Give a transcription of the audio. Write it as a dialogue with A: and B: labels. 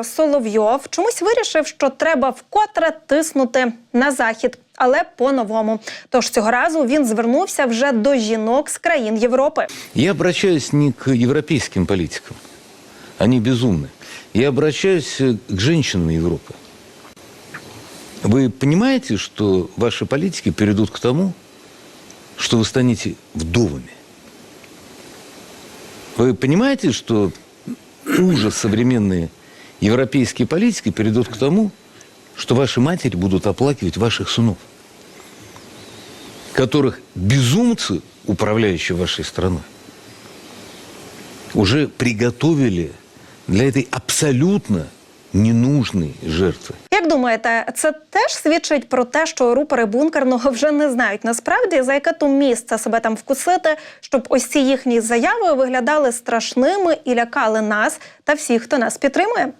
A: Юрій Соловйов чомусь вирішив, що треба вкотре тиснути на захід, але по-новому. Тож цього разу він звернувся вже до жінок з країн Європи.
B: Я обращаюсь не к европейским политикам. Они безумны. Я обращаюсь э, к женщинам Европы. Вы понимаете, что ваши политики перейдут к тому, что вы станете вдовами? Вы понимаете, что уже современные европейские политики перейдут к тому, что ваши матери будут оплакивать ваших сынов, которых безумцы, управляющие вашей страной, уже приготовили для этой абсолютно ненужной жертвы.
A: Як думаєте, це теж свідчить про те, що рупори бункерного вже не знають насправді за яке то місце себе там вкусити, щоб ось ці їхні заяви виглядали страшними і лякали нас та всіх, хто нас підтримує?